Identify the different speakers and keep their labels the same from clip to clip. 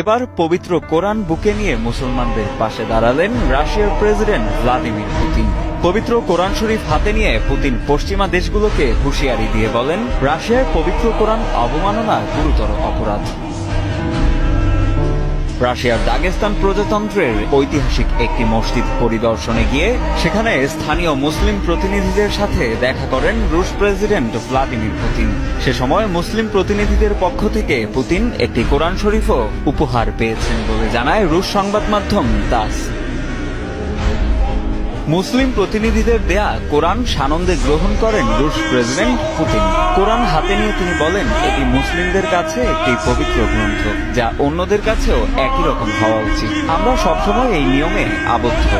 Speaker 1: এবার পবিত্র কোরআন বুকে নিয়ে মুসলমানদের পাশে দাঁড়ালেন রাশিয়ার প্রেসিডেন্ট ভ্লাদিমির পুতিন। পবিত্র কোরআন শরীফ হাতে নিয়ে পুতিন পশ্চিমা দেশগুলোকে হুঁশিয়ারি দিয়ে বলেন, রাশিয়ার পবিত্র কোরআন অবমাননা গুরুতর অপরাধ। রাশিয়ার দাগেস্তান প্রজাতন্ত্রের ঐতিহাসিক একটি মসজিদ পরিদর্শনে গিয়ে সেখানে স্থানীয় মুসলিম প্রতিনিধিদের সাথে দেখা করেন রুশ প্রেসিডেন্ট ভ্লাদিমির পুতিন। সে সময় মুসলিম প্রতিনিধিদের পক্ষ থেকে পুতিন একটি কোরআন শরীফও উপহার পেয়েছেন বলে জানায় রুশ সংবাদ মাধ্যম দাস। মুসলিম প্রতিনিধিদের দেয়া কোরআন সানন্দে গ্রহণ করেন রুশ প্রেসিডেন্ট পুতিন। কোরআন হাতে নিয়ে তিনি বলেন, এটি মুসলিমদের কাছে একটি পবিত্র গ্রন্থ, যা অন্যদের কাছেও একই রকম হওয়া উচিত। আমরা সবসময় এই নিয়মে আবদ্ধ।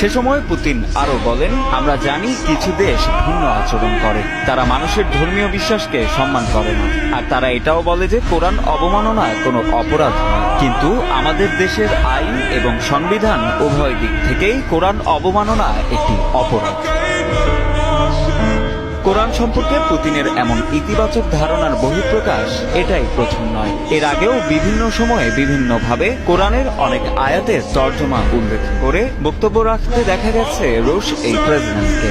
Speaker 1: সে সময় পুতিন আরও বলেন, আমরা জানি কিছু দেশ ভিন্ন আচরণ করে। তারা মানুষের ধর্মীয় বিশ্বাসকে সম্মান করে না। আর তারা এটাও বলে যে কোরআন অবমাননা কোনো অপরাধ নয়। কিন্তু আমাদের দেশের আইন এবং সংবিধান উভয় দিক থেকেই কোরআন অবমাননা একটি অপরাধ। কোরআন সম্পর্কে পুতিনের এমন ইতিবাচক ধারণার বহিঃপ্রকাশ এটাই প্রথম নয়। এর আগেও বিভিন্ন সময়ে বিভিন্নভাবে কোরআনের অনেক আয়াতের তর্জমা উল্লেখ করে বক্তব্য রাখতে দেখা গেছে রুশ এই প্রেসিডেন্টকে।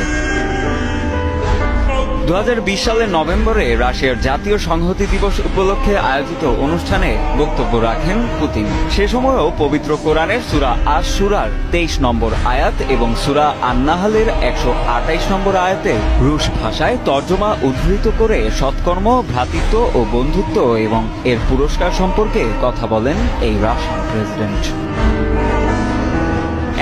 Speaker 1: দু হাজার বিশ সালের নভেম্বরে রাশিয়ার জাতীয় সংহতি দিবস উপলক্ষে আয়োজিত অনুষ্ঠানে বক্তব্য রাখেন পুতিন। সে সময়ও পবিত্র কোরআনের সুরা আশ সুরার তেইশ নম্বর আয়াত এবং সুরা আন্নাহালের একশো আটাইশ নম্বর আয়াতে রুশ ভাষায় তর্জমা উদ্ধৃত করে সৎকর্ম, ভ্রাতৃত্ব ও বন্ধুত্ব এবং এর পুরস্কার সম্পর্কে কথা বলেন এই রাশিয়ান প্রেসিডেন্ট।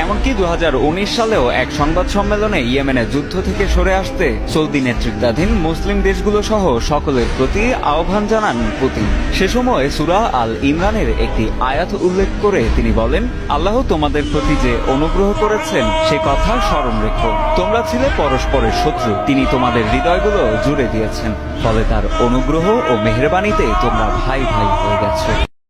Speaker 1: এমনকি দু হাজার উনিশ সালেও এক সংবাদ সম্মেলনে ইয়েমেনের যুদ্ধ থেকে সরে আসতে সৌদি নেতৃত্বাধীন মুসলিম দেশগুলো সহ সকলের প্রতি আহ্বান জানান পুতিন। সে সময় সুরা আল ইমরানের একটি আয়াত উল্লেখ করে তিনি বলেন, আল্লাহ তোমাদের প্রতি যে অনুগ্রহ করেছেন, সে কথা স্মরণ রেখো। তোমরা ছিলে পরস্পরের শত্রু, তিনি তোমাদের হৃদয়গুলো জুড়ে দিয়েছেন, ফলে তার অনুগ্রহ ও মেহরবানিতে তোমরা ভাই ভাই হয়ে গেছো।